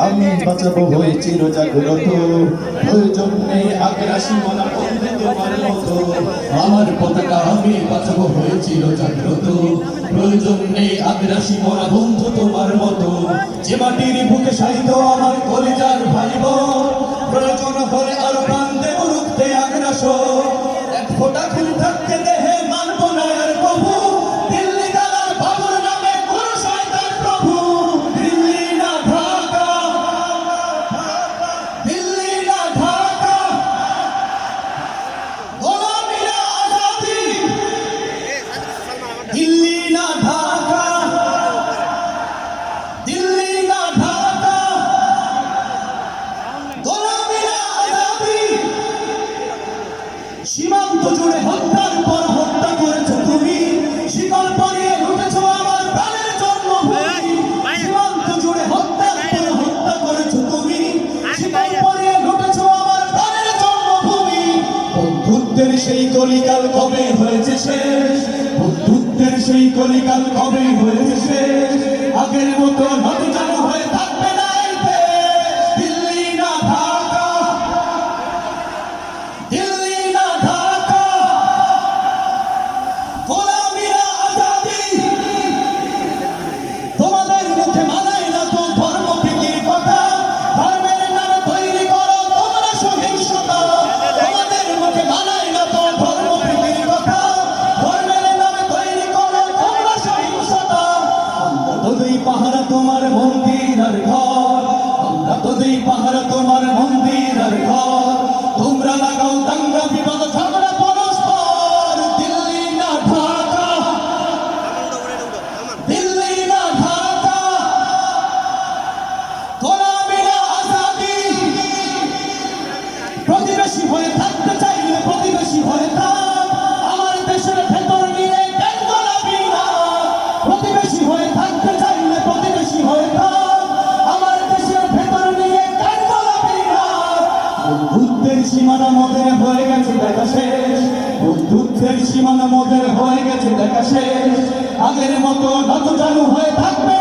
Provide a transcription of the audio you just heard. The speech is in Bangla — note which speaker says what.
Speaker 1: আমি বাঁচাবো হয়ে চির জাগ্রত
Speaker 2: আমার পতাকা আমি বাঁচাবো হয়ে চির জাগ্রত প্রয়োজন নেই আগ্রাসী মরা বন্ধু তোমার মতো।
Speaker 1: যে মাটির বুকে সাহিত্য আমার কলিজার ভাইব প্রয়োজন হলে আরও কলিকাল কবে হয়েছে শেষ? বন্ধুত্বের সেই কলিকাল কবে হয়েছে শেষ? আগের মতো দুই পাহারা তোমার মন্দির আর ঘর। আমরা তো পাহারা তোমার মন্দির আর ঘর। তোমরা লাগাও দাঙ্গা বিপদ, ঝগড়া পরস্পর। দিল্লি না ঢাকা। দিল্লি না ঢাকা। গোলামি না আজাদি প্রতিবেশী হয়ে থাকতে চাইলে প্রতিবেশী হয়ে থাক। আমার দেশের ভেতর নিয়ে কেন গোলামি না? প্রতিবেশী হয়ে থাকতে সীমানা মোদের হয়ে গেছে, দেখা শেষ বন্ধুত্বের সীমানা মোদের হয়ে গেছে, দেখা শেষ আগের মতো নত চালু হয়ে থাকবে।